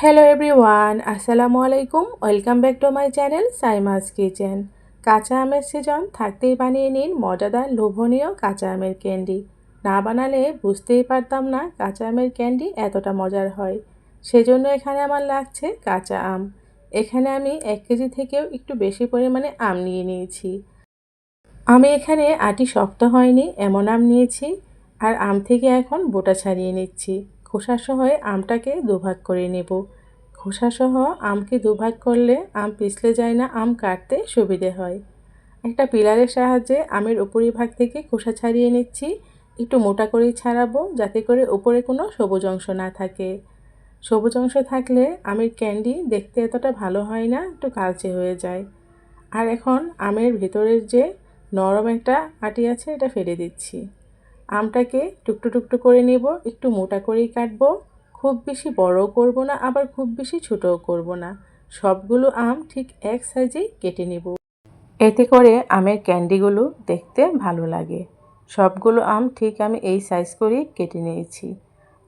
Hello everyone আসসালামু আলাইকুম welcome back to my channel Saima's kitchen কাঁচা আমের সিজন থাকতেই বানিয়ে নিন মজাদার লোভনীয় কাঁচা আমের ক্যান্ডি না বানালে বুঝতেই পারতাম না কাঁচা আমের ক্যান্ডি এতটা মজার হয়। সেজন্য এখানে আমার লাগছে কাঁচা আম। এখানে আমি এক কেজি থেকেও একটু বেশি পরিমাণে আম নিয়ে নিয়েছি। আমি এখানে আটি শক্ত হয়নি, এমন আম নিয়েছি, আর আম থেকে এখন বোটা ছাড়িয়ে নিচ্ছি। খোসাসহ আমটাকে দুভাগ করে নেব। খোসাসহ আমকে দুভাগ করলে আম পিছলে যায় না, আম কাটতে সুবিধে হয়। একটা পিলারের সাহায্যে আমের উপরি ভাগ থেকে খোসা ছাড়িয়ে নিচ্ছি। একটু মোটা করেই ছাড়াবো, যাতে করে উপরে কোনো সবুজ অংশ না থাকে। সবুজ অংশ থাকলে আমের ক্যান্ডি দেখতে এতটা ভালো হয় না, একটু কালচে হয়ে যায়। আর এখন আমের ভেতরের যে নরম একটা আটি আছে, এটা ফেলে দিচ্ছি। আমটাকে টুকটু টুকটু করে নেব, একটু মোটা করেই কাটবো। খুব বেশি বড়ও করব না, আবার খুব বেশি ছোটও করব না। সবগুলো আম ঠিক এক সাইজেই কেটে নেব। এতে করে আমের ক্যান্ডিগুলো দেখতে ভালো লাগে। সবগুলো আম ঠিক আমি এই সাইজ করেই কেটে নিয়েছি।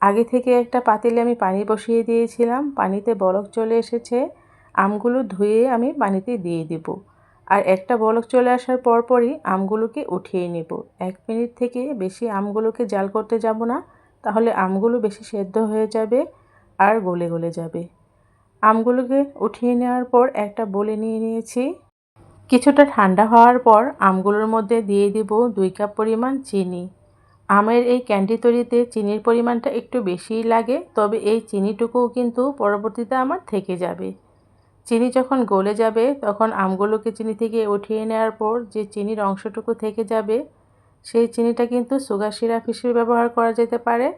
আগে থেকে একটা পাতিলে আমি পানি বসিয়ে দিয়েছিলাম, পানিতে বরফ চলে এসেছে। আমগুলো ধুয়ে আমি পানিতে দিয়ে দেবো। আর একটা বলক চলে আসার পরপরই আমগুলোকে উঠিয়ে নেব। এক মিনিট থেকে বেশি আমগুলোকে জাল করতে যাব না, তাহলে আমগুলো বেশি সেদ্ধ হয়ে যাবে আর গলে গলে যাবে। আমগুলোকে উঠিয়ে নেওয়ার পর একটা বলে নিয়ে নিয়েছি। কিছুটা ঠান্ডা হওয়ার পর আমগুলোর মধ্যে দিয়ে দিব দুই কাপ পরিমাণ চিনি। আমের এই ক্যান্ডি তৈরিতে চিনির পরিমাণটা একটু বেশিই লাগে, তবে এই চিনিটুকুও কিন্তু পরবর্তীতে আমার থেকে যাবে। চিনি যখন গলে যাবে, তখন আমগুলোকে চিনি থেকে উঠিয়ে নেওয়ার পর যে চিনির অংশটুকু থেকে যাবে, সেই চিনিটা কিন্তু সুগার সিরাপ হিসেবে ব্যবহার করা যেতে পারে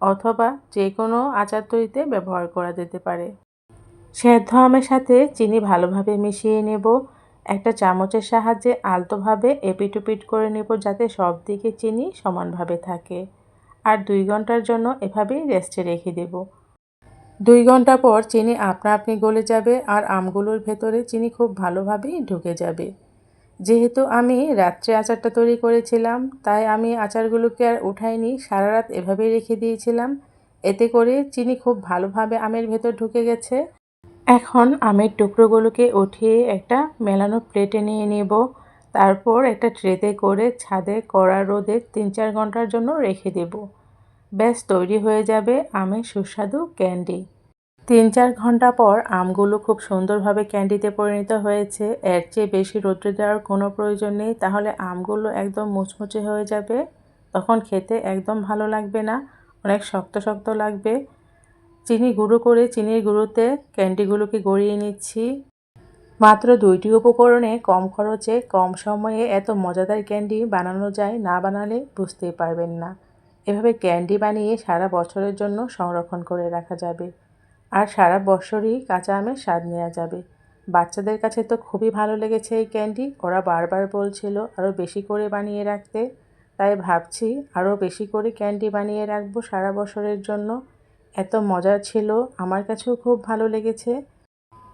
অথবা যে কোনো আচার তৈরিতে ব্যবহার করা যেতে পারে। সেদ্ধ আমের সাথে চিনি ভালোভাবে মিশিয়ে নেব। একটা চামচের সাহায্যে আলতোভাবে এপিটুপিট করে নেব যাতে সব দিকে চিনি সমানভাবে থাকে। আর দুই ঘণ্টার জন্য এভাবেই রেস্টে রেখে দেবো। দুই ঘণ্টা পর চিনি আপনা আপনি গলে যাবে আর আমগুলোর ভেতরে চিনি খুব ভালোভাবেই ঢুকে যাবে। যেহেতু আমি রাত্রে আচারটা তৈরি করেছিলাম, তাই আমি আচারগুলোকে আর উঠাইনি সারা রাত এভাবেই রেখে দিয়েছিলাম। এতে করে চিনি খুব ভালোভাবে আমের ভেতর ঢুকে গেছে। এখন আমের টুকরোগুলোকে উঠিয়ে একটা মেলানো প্লেটে নিয়ে নেব। তারপর একটা ট্রেতে করে ছাদে কড়া রোদে তিন চার ঘণ্টার জন্য রেখে দেব। ব্যাস তৈরি হয়ে যাবে আমের সুস্বাদু ক্যান্ডি। তিন চার ঘণ্টা পর আমগুলো খুব সুন্দরভাবে ক্যান্ডিতে পরিণত হয়েছে। এর চেয়ে বেশি রৌদ্রে দেওয়ার কোনো প্রয়োজন নেই। তাহলে আমগুলো একদম মুচমুচে হয়ে যাবে। তখন খেতে একদম ভালো লাগবে না। অনেক শক্ত শক্ত লাগবে। চিনি গুঁড়ো করে চিনির গুঁড়োতে ক্যান্ডিগুলোকে গড়িয়ে নিচ্ছি। মাত্র দুইটি উপকরণে কম খরচে, কম সময়ে এত মজাদার ক্যান্ডি বানানো যায় না বানালে বুঝতেই পারবেন না। এভাবে ক্যান্ডি বানিয়ে সারা বছরের জন্য সংরক্ষণ করে রাখা যাবে। আর সারা বছরই কাঁচা আমের স্বাদ নেওয়া যাবে। বাচ্চাদের কাছে তো খুবই ভালো লেগেছে এই ক্যান্ডি। ওরা বারবার বলছিল আরও বেশি করে বানিয়ে রাখতে। তাই ভাবছি আরও বেশি করে ক্যান্ডি বানিয়ে রাখব সারা বছরের জন্য। এত মজার ছিল, আমার কাছেও খুব ভালো লেগেছে।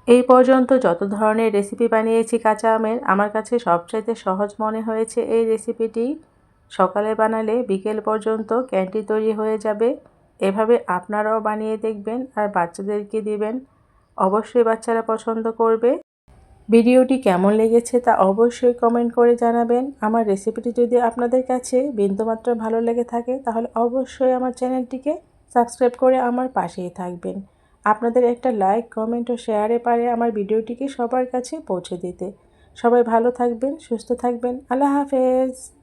এই পর্যন্ত যত ধরনের রেসিপি বানিয়েছি কাঁচা আমের, আমার কাছে সবচাইতে সহজ মনে হয়েছে এই রেসিপিটি সকালে বানালে বিকেল পর্যন্ত ক্যান্ডি তৈরি হয়ে যাবে। এভাবে আপনারাও বানিয়ে দেখবেন আর বাচ্চাদেরকে দিবেন। অবশ্যই বাচ্চারা পছন্দ করবে। ভিডিওটি কেমন লেগেছে তা অবশ্যই কমেন্ট করে জানাবেন। আমার রেসিপিটি যদি আপনাদের কাছে বিন্দুমাত্র ভালো লেগে থাকে, তাহলে অবশ্যই আমার চ্যানেলটিকে সাবস্ক্রাইব করে আমার পাশেই থাকবেন। আপনাদের একটা লাইক, কমেন্ট ও শেয়ারে পারে আমার ভিডিওটিকে সবার কাছে পৌঁছে দিতে। সবাই ভালো থাকবেন, সুস্থ থাকবেন। আল্লাহ হাফেজ।